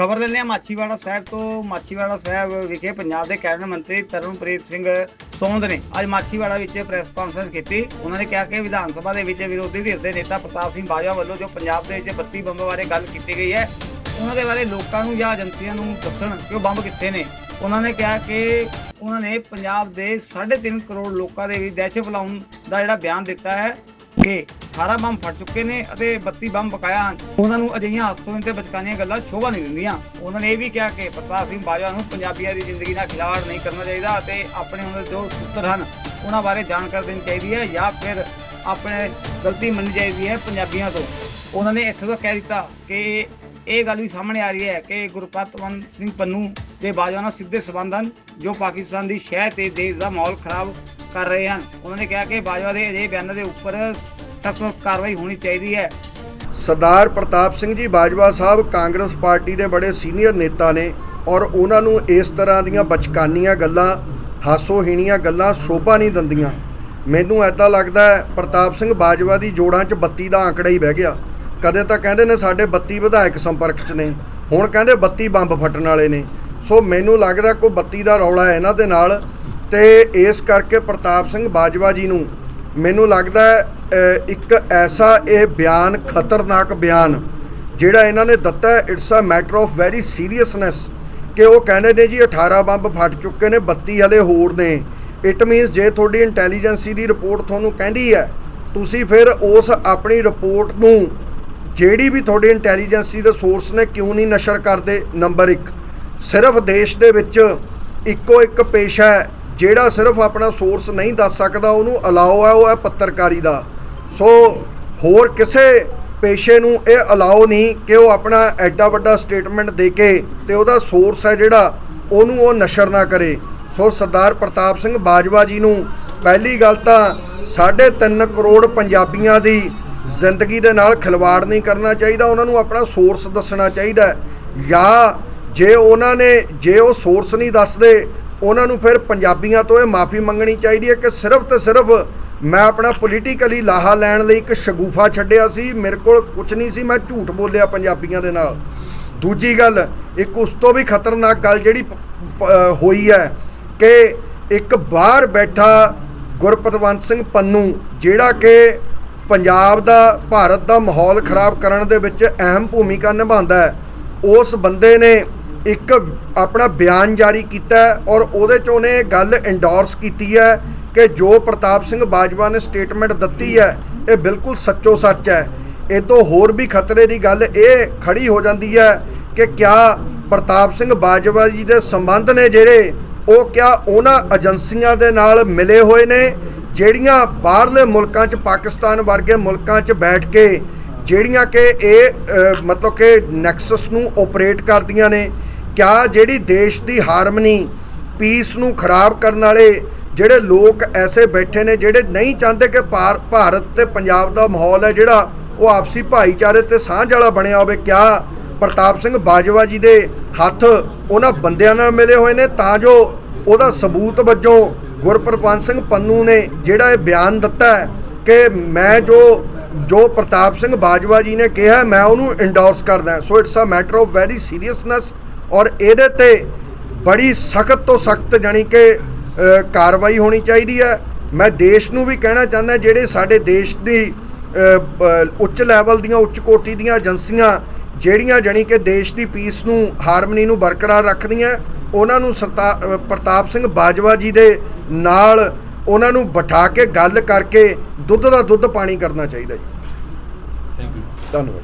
ਖਬਰ ਦਿੰਦੇ ਹਾਂ ਮਾਛੀਵਾੜਾ ਸਾਹਿਬ ਤੋਂ। ਮਾਛੀਵਾੜਾ ਸਾਹਿਬ ਵਿਖੇ ਪੰਜਾਬ ਦੇ ਕੈਬਨਿਟ ਮੰਤਰੀ ਤਰਨਪ੍ਰੀਤ ਸਿੰਘ ਸੋਂਦ ਨੇ ਅੱਜ ਮਾਛੀਵਾੜਾ ਵਿੱਚ ਪ੍ਰੈਸ ਕਾਨਫਰੰਸ ਕੀਤੀ। ਉਹਨਾਂ ਨੇ ਕਿਹਾ ਕਿ ਵਿਧਾਨ ਸਭਾ ਦੇ ਵਿੱਚ ਵਿਰੋਧੀ ਧਿਰ ਦੇ ਨੇਤਾ ਪ੍ਰਤਾਪ ਸਿੰਘ ਬਾਜਵਾ ਵੱਲੋਂ ਜੋ ਪੰਜਾਬ ਦੇ ਵਿੱਚ 32 ਬੰਬ ਬਾਰੇ ਗੱਲ ਕੀਤੀ ਗਈ ਹੈ, ਉਹਨਾਂ ਦੇ ਬਾਰੇ ਲੋਕਾਂ ਨੂੰ ਜਾਂ ਏਜੰਸੀਆਂ ਨੂੰ ਦੱਸਣ ਕਿ ਉਹ ਬੰਬ ਕਿੱਥੇ ਨੇ। ਉਹਨਾਂ ਨੇ ਕਿਹਾ ਕਿ ਉਹਨਾਂ ਨੇ ਪੰਜਾਬ ਦੇ 3.5 ਕਰੋੜ ਲੋਕਾਂ ਦੇ ਵਿੱਚ ਦਹਿਸ਼ਤ ਫੈਲਾਉਣ ਦਾ ਜਿਹੜਾ ਬਿਆਨ ਦਿੱਤਾ ਹੈ ਕਿ 18 ਬੰਬ ਫਟ ਚੁੱਕੇ ਨੇ ਅਤੇ 32 ਬੰਬ ਬਕਾਇਆ ਹਨ। ਉਹਨਾਂ ਨੂੰ ਅਜਿਹੀਆਂ ਹਾਸੋਂ ਤੇ ਬਚਕਾਨੀਆਂ ਗੱਲਾਂ ਸ਼ੋਭਾ ਨਹੀਂ ਦਿੰਦੀਆਂ। ਉਹਨਾਂ ਨੇ ਇਹ ਵੀ ਕਿਹਾ ਕਿ ਪ੍ਰਤਾਪ ਸਿੰਘ ਬਾਜਵਾ ਨੂੰ ਪੰਜਾਬੀਆਂ ਦੀ ਜ਼ਿੰਦਗੀ ਨਾਲ ਖਿਲਾੜ ਨਹੀਂ ਕਰਨਾ ਚਾਹੀਦਾ ਅਤੇ ਆਪਣੇ ਉਹਨਾਂ ਜੋ ਪੁੱਤਰ ਹਨ, ਉਹਨਾਂ ਬਾਰੇ ਜਾਣਕਾਰੀ ਦੇਣੀ ਚਾਹੀਦੀ ਹੈ ਜਾਂ ਫਿਰ ਆਪਣੇ ਗਲਤੀ ਮੰਨੀ ਚਾਹੀਦੀ ਹੈ ਪੰਜਾਬੀਆਂ ਤੋਂ। ਉਹਨਾਂ ਨੇ ਇੱਥੇ ਤੋਂ ਕਹਿ ਦਿੱਤਾ ਕਿ ਇਹ ਗੱਲ ਵੀ ਸਾਹਮਣੇ ਆ ਰਹੀ ਹੈ ਕਿ ਗੁਰਪਤਵੰਤ ਸਿੰਘ ਪੰਨੂ ਤੇ ਬਾਜਵਾ ਨਾਲ ਸਿੱਧੇ ਸਬੰਧ ਹਨ, ਜੋ ਪਾਕਿਸਤਾਨ ਦੀ ਸ਼ਹਿ ਤੇ ਦੇਸ਼ ਦਾ ਮਾਹੌਲ ਖਰਾਬ ਕਰ ਰਹੇ ਹਨ। ਉਹਨਾਂ ਨੇ ਕਿਹਾ ਕਿ ਬਾਜਵਾ ਦੇ ਅਜਿਹੇ ਬਿਆਨਾਂ ਦੇ ਉੱਪਰ ਸਖਤ ਕਾਰਵਾਈ ਹੋਣੀ ਚਾਹੀਦੀ ਹੈ। ਸਰਦਾਰ ਪ੍ਰਤਾਪ ਸਿੰਘ ਜੀ ਬਾਜਵਾ ਸਾਹਿਬ ਕਾਂਗਰਸ ਪਾਰਟੀ ਦੇ ਬੜੇ ਸੀਨੀਅਰ ਨੇਤਾ ਨੇ ਔਰ ਉਹਨਾਂ ਨੂੰ ਇਸ ਤਰ੍ਹਾਂ ਦੀਆਂ ਬਚਕਾਨੀਆਂ ਗੱਲਾਂ, ਹਾਸੋਹੀਣੀਆਂ ਗੱਲਾਂ ਸ਼ੋਭਾ ਨਹੀਂ ਦਿੰਦੀਆਂ। ਮੈਨੂੰ ਐਦਾਂ ਲੱਗਦਾ ਹੈ ਪ੍ਰਤਾਪ ਸਿੰਘ ਬਾਜਵਾ ਦੀ ਜੋੜਾਂ 'ਚ 32 ਦਾ ਆંકੜਾ ਹੀ ਬਹਿ ਗਿਆ। ਕਦੇ ਤਾਂ ਕਹਿੰਦੇ ਨੇ ਸਾਡੇ 32 ਵਿਧਾਇਕ ਸੰਪਰਕ 'ਚ ਨੇ, ਹੁਣ ਕਹਿੰਦੇ 32 ਬੰਬ ਫਟਣ ਵਾਲੇ ਨੇ। ਸੋ ਮੈਨੂੰ ਲੱਗਦਾ ਕੋਈ 32 ਦਾ ਰੌਲਾ ਹੈ ਇਹਨਾਂ ਦੇ ਨਾਲ ਤੇ ਇਸ ਕਰਕੇ ਪ੍ਰਤਾਪ ਸਿੰਘ ਬਾਜਵਾ ਜੀ ਨੂੰ ਮੈਨੂੰ ਲੱਗਦਾ ਹੈ, ਇੱਕ ਐਸਾ ਇਹ ਬਿਆਨ ਖਤਰਨਾਕ ਬਿਆਨ ਜਿਹੜਾ ਇਹਨਾਂ ਨੇ ਦਿੱਤਾ it's a matter of very seriousness ਕਿ ਉਹ ਕਹਿੰਦੇ ਨੇ ਜੀ 18 ਬੰਬ ਫਟ ਚੁੱਕੇ ਨੇ 32 ਹਲੇ ਹੋਰ ਨੇ। ਇਟ ਮੀਨਸ ਜੇ ਤੁਹਾਡੀ ਇੰਟੈਲੀਜੈਂਸੀ ਦੀ ਰਿਪੋਰਟ ਤੁਹਾਨੂੰ ਕਹਿੰਦੀ ਹੈ ਤੁਸੀਂ ਫਿਰ ਉਸ ਆਪਣੀ ਰਿਪੋਰਟ ਨੂੰ ਜਿਹੜੀ ਵੀ ਤੁਹਾਡੀ ਇੰਟੈਲੀਜੈਂਸੀ ਦੇ ਸੋਰਸ ਨੇ ਕਿਉਂ ਨਹੀਂ ਨਸ਼ਰ ਕਰਦੇ? ਨੰਬਰ 1 ਸਿਰਫ ਦੇਸ਼ ਦੇ ਵਿੱਚ ਇੱਕੋ ਇੱਕ ਪੇਸ਼ਾ ਹੈ ਜਿਹੜਾ ਸਿਰਫ ਆਪਣਾ ਸੋਰਸ ਨਹੀਂ ਦੱਸ ਸਕਦਾ, ਉਹਨੂੰ ਅਲਾਓ ਹੈ, ਉਹ ਹੈ ਪੱਤਰਕਾਰੀ ਦਾ। ਸੋ ਹੋਰ ਕਿਸੇ ਪੇਸ਼ੇ ਨੂੰ ਇਹ ਅਲਾਓ ਨਹੀਂ ਕਿ ਉਹ ਆਪਣਾ ਐਡਾ ਵੱਡਾ ਸਟੇਟਮੈਂਟ ਦੇ ਕੇ ਤੇ ਉਹਦਾ ਸੋਰਸ ਹੈ ਜਿਹੜਾ, ਉਹਨੂੰ ਉਹ ਨਸ਼ਰ ਨਾ ਕਰੇ। ਸੋ ਸਰਦਾਰ ਪ੍ਰਤਾਪ ਸਿੰਘ ਬਾਜਵਾ ਜੀ ਨੂੰ ਪਹਿਲੀ ਗੱਲ ਤਾਂ 3.5 ਕਰੋੜ ਪੰਜਾਬੀਆਂ ਦੀ ਜ਼ਿੰਦਗੀ ਦੇ ਨਾਲ ਖਿਲਵਾੜ ਨਹੀਂ ਕਰਨਾ ਚਾਹੀਦਾ, ਉਹਨਾਂ ਨੂੰ ਆਪਣਾ ਸੋਰਸ ਦੱਸਣਾ ਚਾਹੀਦਾ ਜਾਂ ਜੇ ਉਹਨਾਂ ਨੇ, ਜੇ ਉਹ ਸੋਰਸ ਨਹੀਂ ਦੱਸਦੇ ਉਹਨਾਂ ਨੂੰ ਫਿਰ ਪੰਜਾਬੀਆਂ ਤੋਂ ਇਹ ਮਾਫੀ ਮੰਗਣੀ ਚਾਹੀਦੀ ਹੈ ਕਿ ਸਿਰਫ ਤੇ ਸਿਰਫ ਮੈਂ ਆਪਣਾ ਪੋਲੀਟੀਕਲੀ ਲਾਹਾ ਲੈਣ ਲਈ ਇੱਕ ਸ਼ਗੂਫਾ ਛੱਡਿਆ ਸੀ, ਮੇਰੇ ਕੋਲ ਕੁਝ ਨਹੀਂ ਸੀ, ਮੈਂ ਝੂਠ ਬੋਲਿਆ ਪੰਜਾਬੀਆਂ ਦੇ ਨਾਲ। ਦੂਜੀ ਗੱਲ, ਇੱਕ ਉਸ ਤੋਂ ਵੀ ਖਤਰਨਾਕ ਗੱਲ ਜਿਹੜੀ ਹੋਈ ਹੈ ਕਿ ਇੱਕ ਬਾਹਰ ਬੈਠਾ ਗੁਰਪਤਵੰਤ ਸਿੰਘ ਪੰਨੂ, ਜਿਹੜਾ ਕਿ ਪੰਜਾਬ ਦਾ, ਭਾਰਤ ਦਾ ਮਾਹੌਲ ਖਰਾਬ ਕਰਨ ਦੇ ਵਿੱਚ ਅਹਿਮ ਭੂਮਿਕਾ ਨਿਭਾਉਂਦਾ ਹੈ, ਉਸ ਬੰਦੇ ਨੇ ਇੱਕ ਆਪਣਾ ਬਿਆਨ ਜਾਰੀ ਕੀਤਾ ਔਰ ਉਹਦੇ 'ਚ ਉਹਨੇ ਇਹ ਗੱਲ ਇੰਡੋਰਸ ਕੀਤੀ ਹੈ ਕਿ ਜੋ ਪ੍ਰਤਾਪ ਸਿੰਘ ਬਾਜਵਾ ਨੇ ਸਟੇਟਮੈਂਟ ਦਿੱਤੀ ਹੈ, ਇਹ ਬਿਲਕੁਲ ਸੱਚੋ ਸੱਚ ਹੈ। ਇਹ ਤੋਂ ਹੋਰ ਵੀ ਖਤਰੇ ਦੀ ਗੱਲ ਇਹ ਖੜੀ ਹੋ ਜਾਂਦੀ ਹੈ ਕਿ ਕਿਆ ਪ੍ਰਤਾਪ ਸਿੰਘ ਬਾਜਵਾ ਜੀ ਦੇ ਸੰਬੰਧ ਨੇ ਜਿਹੜੇ, ਉਹ ਕਿਆ ਉਹਨਾਂ ਏਜੰਸੀਆਂ ਦੇ ਨਾਲ ਮਿਲੇ ਹੋਏ ਨੇ, ਜਿਹੜੀਆਂ ਬਾਹਰਲੇ ਮੁਲਕਾਂ 'ਚ, ਪਾਕਿਸਤਾਨ ਵਰਗੇ ਮੁਲਕਾਂ 'ਚ ਬੈਠ ਕੇ, ਜਿਹੜੀਆਂ ਕਿ ਇਹ ਮਤਲਬ ਕਿ ਨੈਕਸਸ ਨੂੰ ਆਪਰੇਟ ਕਰਦੀਆਂ ਨੇ। ਕਿਆ ਜਿਹੜੀ ਦੇਸ਼ ਦੀ ਹਾਰਮਨੀ ਪੀਸ ਨੂੰ ਖਰਾਬ ਕਰਨ ਵਾਲੇ ਜਿਹੜੇ ਲੋਕ ਐਸੇ ਬੈਠੇ ਨੇ, ਜਿਹੜੇ ਨਹੀਂ ਚਾਹੁੰਦੇ ਕਿ ਭਾਰ- ਭਾਰਤ ਤੇ ਪੰਜਾਬ ਦਾ ਮਾਹੌਲ ਹੈ ਜਿਹੜਾ, ਉਹ ਆਪਸੀ ਭਾਈਚਾਰੇ ਤੇ ਸਾਂਝ ਵਾਲਾ ਬਣਿਆ ਹੋਵੇ। ਕਿਆ ਪ੍ਰਤਾਪ ਸਿੰਘ ਬਾਜਵਾ ਜੀ ਦੇ ਹੱਥ ਉਹਨਾਂ ਬੰਦਿਆਂ ਨਾਲ ਮਿਲੇ ਹੋਏ ਨੇ? ਤਾਂ ਜੋ ਉਹਦਾ ਸਬੂਤ ਵਜੋਂ ਗੁਰਪ੍ਰਪੰਤ ਸਿੰਘ ਪੰਨੂ ਨੇ ਜਿਹੜਾ ਇਹ ਬਿਆਨ ਦਿੱਤਾ ਕਿ ਮੈਂ ਜੋ ਜੋ ਪ੍ਰਤਾਪ ਸਿੰਘ ਬਾਜਵਾ ਜੀ ਨੇ ਕਿਹਾ ਮੈਂ ਉਹਨੂੰ ਇੰਡੋਰਸ ਕਰਦਾ so it's a matter of very seriousness ਔਰ ਇਹਦੇ ਤੇ ਬੜੀ ਸਖਤ ਤੋਂ ਸਖਤ ਜਾਣੀ ਕਿ ਕਾਰਵਾਈ ਹੋਣੀ ਚਾਹੀਦੀ ਹੈ। ਮੈਂ ਦੇਸ਼ ਨੂੰ ਵੀ ਕਹਿਣਾ ਚਾਹੁੰਦਾ ਜਿਹੜੇ ਸਾਡੇ ਦੇਸ਼ ਦੀ ਉੱਚ ਲੈਵਲ ਦੀਆਂ ਉੱਚ ਕੋਟੀ ਦੀਆਂ ਏਜੰਸੀਆਂ ਜਿਹੜੀਆਂ ਜਾਣੀ ਕਿ ਦੇਸ਼ ਦੀ ਪੀਸ ਨੂੰ ਹਾਰਮਨੀ ਨੂੰ ਬਰਕਰਾਰ ਰੱਖਦੀਆਂ ਉਹਨਾਂ ਨੂੰ ਸਰਤਾ ਪ੍ਰਤਾਪ ਸਿੰਘ ਬਾਜਵਾ ਜੀ ਦੇ ਨਾਲ ਉਹਨਾਂ ਨੂੰ ਬਿਠਾ ਕੇ ਗੱਲ ਕਰਕੇ ਦੁੱਧ ਦਾ ਦੁੱਧ ਪਾਣੀ ਕਰਨਾ ਚਾਹੀਦਾ ਜੀ। ਥੈਂਕ ਯੂ ਧੰਨਵਾਦ।